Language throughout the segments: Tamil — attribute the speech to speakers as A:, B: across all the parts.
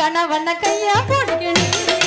A: கணவன கையா போடுகிறேன்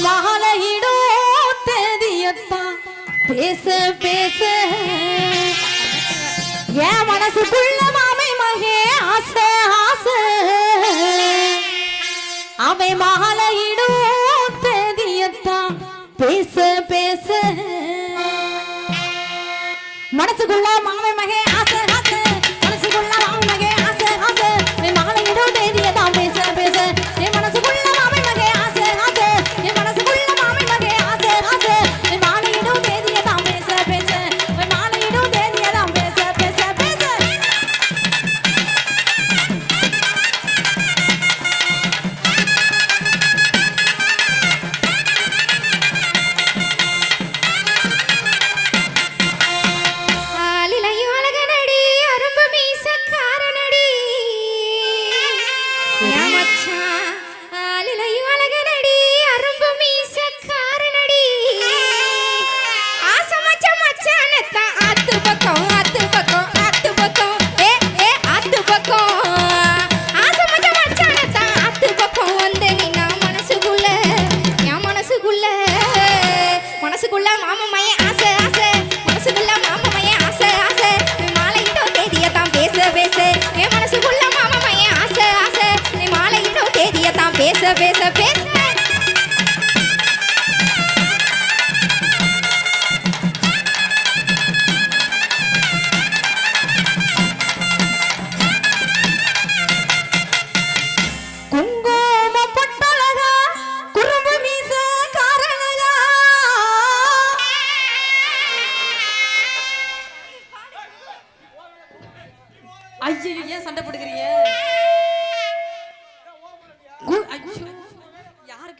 A: மாலையிடும் தேதியத்தா பேச பேச. என் மனசுக்குள்ள மாமை மகே ஆசை ஆசை. அவை மாலையிடும் தேதியத்தா பேச பேச. மனசுக்குள்ள மாமை மகே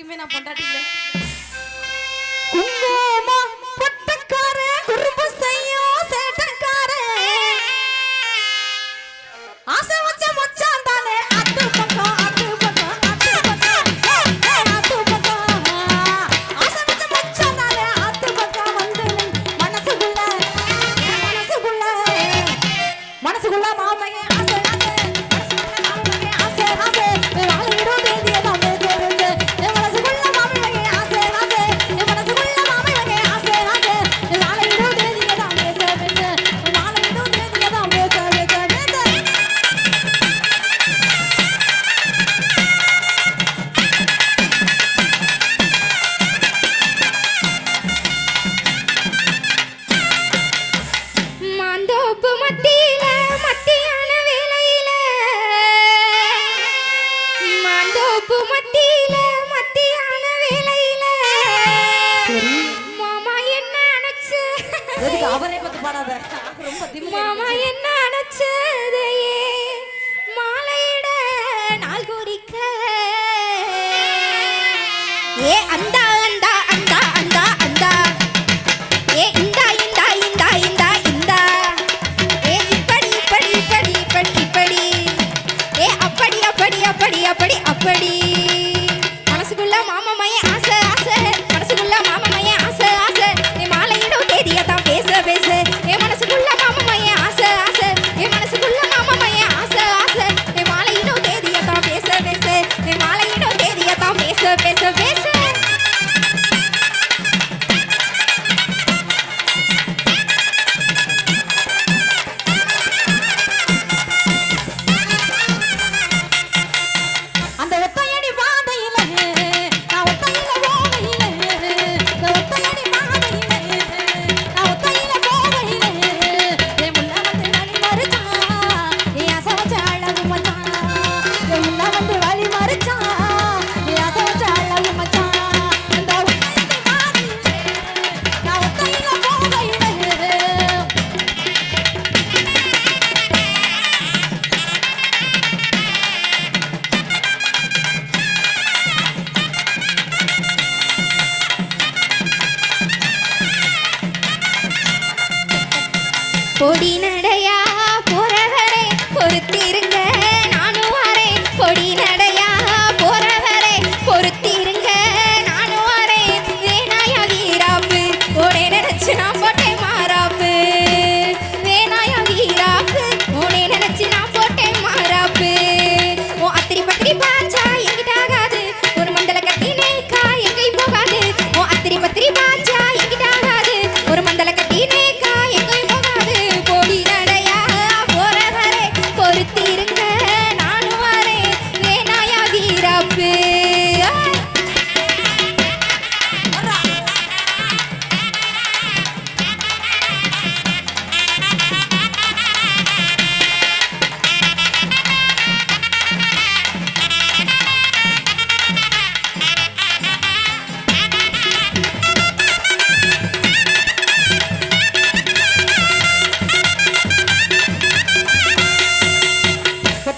A: இருக்குமே நான்
B: பொண்டாட்டியில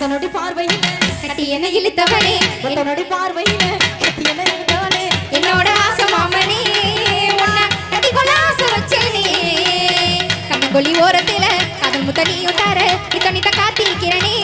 B: கட்டி என்ன இழுத்தவனே
A: உன்னோட பார்வையில. கட்டி என்ன எழுதவனே
B: என்னோட ஆசை மாமனே உன்னை கட்டிக்கொள்ள ஆசை வச்சேனே. கண்ணங்கொல்லி ஓரத்தில காதல் முத்தனியும் தர இத்தனித்த காத்திருக்கிறனே.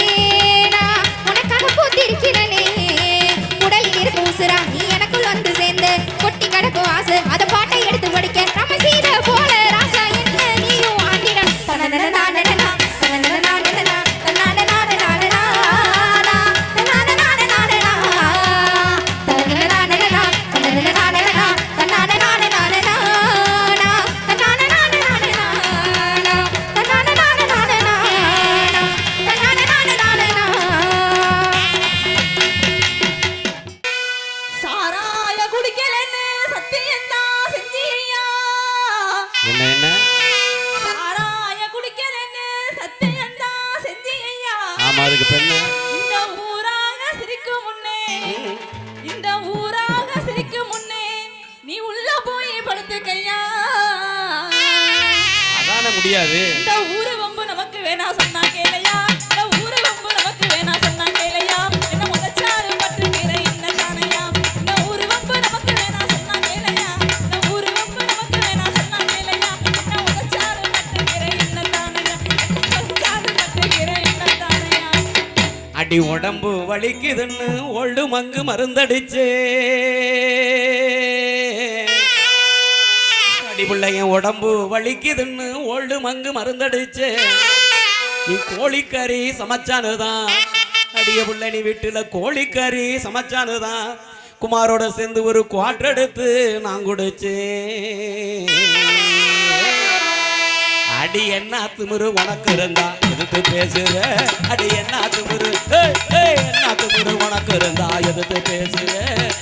C: அடி உடம்பு வலிக்குதுன்னு ஒழு மங்கு மருந்தடிச்சே. அடி பிள்ளைய உடம்பு வலிக்குதுன்னு ஒழு மங்கு மருந்தடிச்சே. நீ கோழிக்கறி சமைச்சானுதான். அடிய பிள்ளை நீ வீட்டில் கோழிக்கறி சமைச்சானுதான். குமாரோட சேர்ந்து ஒரு குவாட்டர் எடுத்து நான் குடிச்சேன் அடி என்ன திமுரு உனக்கு இருந்தா? எதிர்த்து பேசுற. அடி என்ன திமிரு? என்ன திமிரு? உனக்கு இருந்தா எதிர்த்து பேசுற.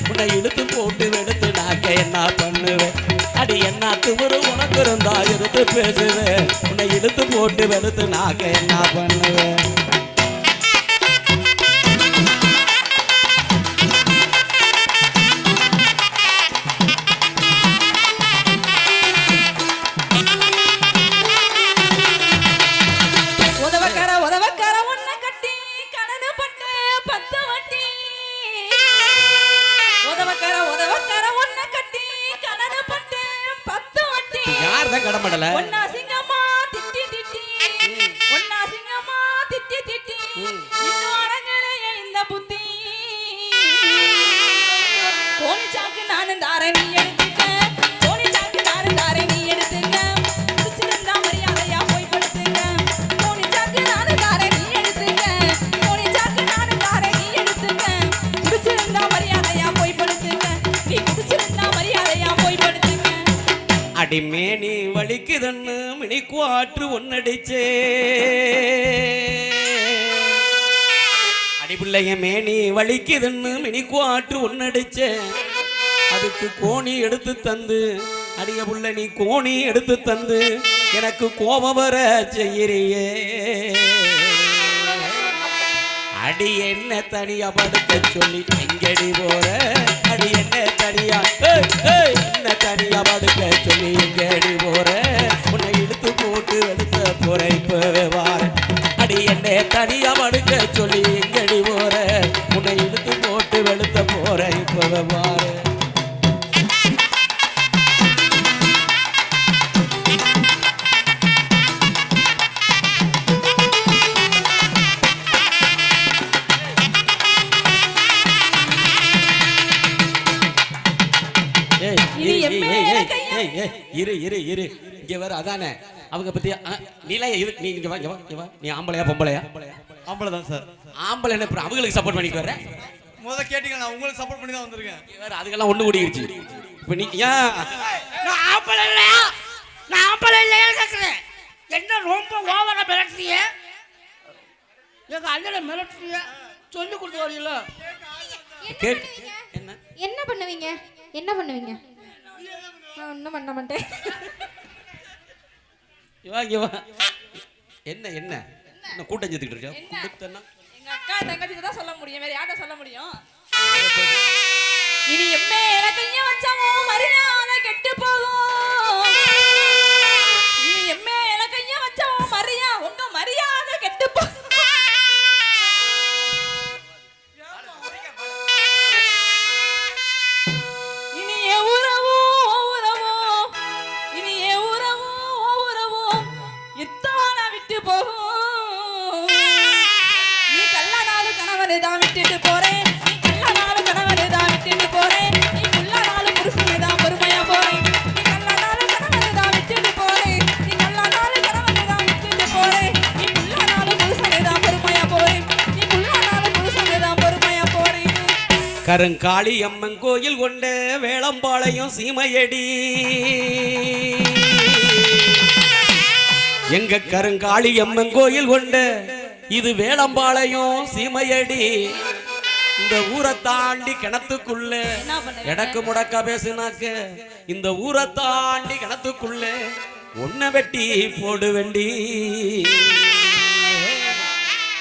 C: உன்னை இழுத்து போட்டு வெடுத்து நாக்க என்ன பண்ணுவேன்? அடி என்ன திமிரு? உனக்கு இருந்தா எதிர்த்து பேசுற. உன்னை இழுத்து போட்டு வெடுத்து நாக்க என்ன பண்ணுவேன்? அடி மேனி வலிக்குதுன்னு மினி குவாற்று ஒன்னடிச்சே. அடிபிள்ளைய மேனி வலிக்குதுன்னு மினி குவாற்று ஒன்னடிச்சே. அதுக்கு கோணி எடுத்து தந்து அடிய புள்ள நீ கோணி எடுத்து தந்து எனக்கு கோபம் வர செய்யறியே. அடி என்ன தனியா படுக்க சொல்லி எங்கடி போற? அடி என்ன தனியா? என்ன தனியா படுக்க சொல்லி எங்கடி போற? உன்னை இழுத்து போட்டு எடுத்த புரைப்பு வார அடி என்ன தனியா படு வா இங்க வா நீ ஆம்பளையா பொம்பளையா?
D: ஆம்பளை தான் சார்.
C: ஆம்பளை என்ன அவங்களுக்கு சப்போர்ட் பண்ணிட்டு வர
D: முத கேட்டீங்க நான் உங்களுக்கு சப்போர்ட் பண்ணி தான் வந்திருக்கேன்.
C: வேற அதுக்கெல்லாம் ஒண்ணு கூடிருச்சு. இப்ப நீ ஏன்?
E: நான் ஆம்பளை இல்லையா? நான் ஆம்பளை இல்லையா கேட்குறேன் என்ன ரொம்ப ஓவரா மிரட்டுறிய எங்க அண்ணனை மிரட்டுறிய சொல்லி கொடுத்து வரீங்களா?
C: என்ன
B: என்ன? பண்ணுவீங்க? என்ன பண்ணுவீங்க? நான் ஒன்றும் பண்ண மாட்டேன்.
C: இங்க வா இங்க வா என்ன என்ன? என்ன? கூட்டம் சேர்த்துக்கிட்டு இருக்கியா? கூட்டம்னா
A: எங்க அக்கா தங்கச்சி தான் சொல்ல முடியும். வேற யார்ட்ட சொல்ல முடியும்? இனி எம்மே கைய வச்சவோ மரியாதை கெட்டு போகும்.
C: கருங்காளி அம்மன் கோயில் கொண்ட வேளம்பாளையம் சீமையடி. எங்க கருங்காளி அம்மன் கோயில் கொண்ட இது வேளம்பாளையம் சீமையடி. இந்த ஊரை தாண்டி கிணத்துக்குள்ள? எடக்கு முடக்கா பேசுனாக்க இந்த ஊரை தாண்டி கிணத்துக்குள்ள ஒன்ன வெட்டி போடு வெண்டி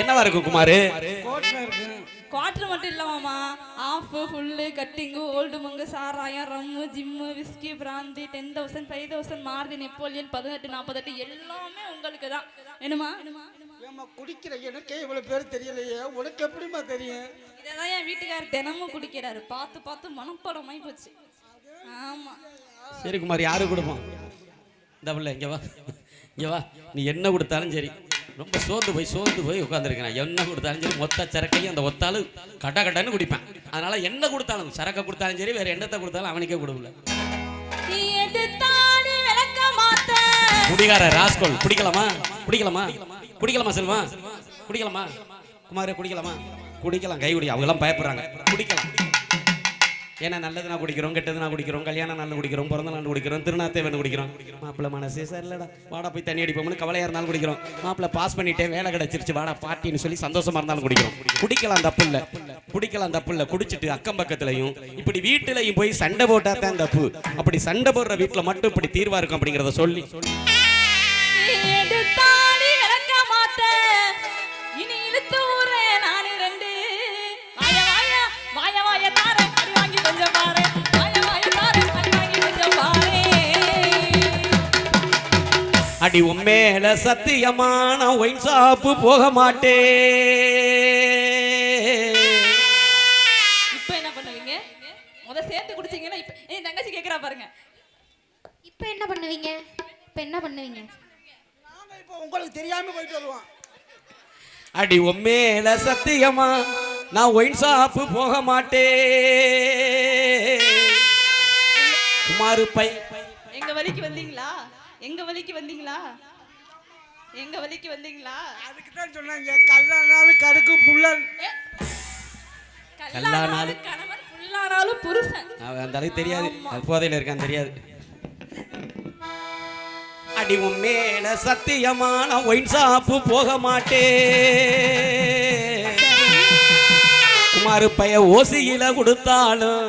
C: என்னவா இருக்கும் குமாரு?
A: குவார்டர் மட்டும் இல்லாமாமா half full cutting Old Monk சாராயம் rum gym whisky brandy ten thousand five thousand Maruti Napoleon பதினெட்டு நாற்பத்தெட்டு எல்லாமே உங்களுக்கு தான். வேணுமா?
E: ஏம்மா குடிக்கிற எனக்கே இவ்வளவு பேர் தெரியலையே. உனக்கு எப்படிம்மா தெரியும்?
A: இதான் என் வீட்டுக்காரர் தினமும் குடிக்கிறாரு. பார்த்து பார்த்து மனப்படமாய் போச்சு. ஆமா.
C: சரி குமார் யாரு கொடுப்போம்? இந்த பிள்ளை இங்க வா. இங்க வா. நீ என்ன கொடுத்தாலும் சரி. ரொம்ப சோர்ந்து போய் சோர்ந்து போய் உட்காந்துருக்கேன் என்ன கொடுத்தாலும் சரி மொத்த சரக்கையும் அந்த ஒத்தாலும் கட கடன்னு குடிப்பேன். அதனால என்ன கொடுத்தாலும் சரக்கை கொடுத்தாலும் சரி வேற என்னத்தை கொடுத்தாலும் அவனுக்கே கொடுக்கல. குடிகார ராஸ்கோல் குடிக்கலாமா குடிக்கலாமா குடிக்கலாமா செல்வா? குடிக்கலாமா குமாரே குடிக்கலாமா குடிக்கலாம் கை குடி அவங்க எல்லாம் பயப்படுறாங்க. குடிக்கலாம் ஏன்னா நல்லது நான் குடிக்கிறோம் கெட்டது நான் குடிக்கிறோம் கல்யாணம் நாள் குடிக்கிறோம் பிறந்த நாள் குடிக்கிறோம் திருநாத்தே வேணும் குடிக்கிறோம். மாப்பிள்ள மனசே சரியில்லடா. வாடா போய் தண்ணி அடிப்போம்னு கவலையாக இருந்தாலும் குடிக்கிறோம். மாப்பிள்ள பாஸ் பண்ணிட்டேன் வேலை கிடச்சிருச்சு. வாடா பாட்டின்னு சொல்லி சந்தோஷமா இருந்தாலும் குடிக்கிறோம். குடிக்கலாம் தப்பு இல்லை. குடிக்கலாம் தப்பு இல்லை. குடிச்சிட்டு அக்கம் பக்கத்துலையும் இப்படி வீட்டுலையும் போய் சண்டை போட்டா தான் தப்பு. அப்படி சண்டை போடுற வீட்டில் மட்டும் இப்படி தீர்வா இருக்கும் அப்படிங்கிறத சொல்லி.
A: அடி
C: உண்மையில சத்தியமான ஒயின் ஷாப்பு போக மாட்டேன்
A: இப்போ என்ன பண்ணுவீங்க? முத சேர்த்து குடிச்சீங்கன்னா இப்போ என் தங்கச்சி கேக்குறா பாருங்க.
B: இப்போ என்ன பண்ணுவீங்க? இப்போ என்ன பண்ணுவீங்க?
E: நாங்க இப்போ உங்களுக்கு தெரியாம போயிட்டு வருவோம்.
C: அடி உண்மையில சத்தியமா நான் ஒயின் ஷாப்பு போக மாட்டேன் குமாரு பை
A: எங்க வழிக்கு வந்தீங்களா? எங்க வழிக்கு வந்தீங்களா? எங்க வழிக்கு வந்தீங்களா?
E: அதுக்கு தான் சொன்னாங்க கல்லானாலும் கடுக்கு புள்ளல்
A: கல்லானாலும் கணவன் புல்லானாலும் புருஷன்.
C: அந்த அளவுக்கு தெரியாது. போதையில இருக்கான் தெரியாது. அடி உண்மையில சத்தியமா நான் ஒயின் ஷாப்பு போக மாட்டேன் குமாரு பைய ஓசியில கொடுத்தாலும்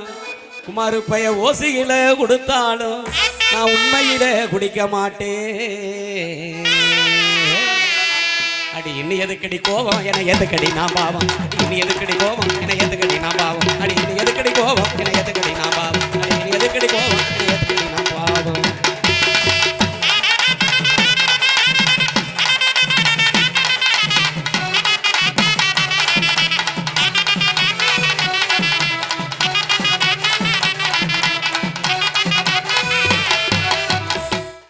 C: குமாரு பைய ஓசியில கொடுத்தாலும் நான் உண்மையில குடிக்க மாட்டேன். அடி இன்னும் எதுக்கடி கோபம்? என எதுக்கடி நான் பாவம்? இனி இன்னும் எதுக்கடி கோபம்? என எதுக்கடி நான் பாவம்? அடி இன்னும் எதுக்கடி கோபம்? என எதுக்கடி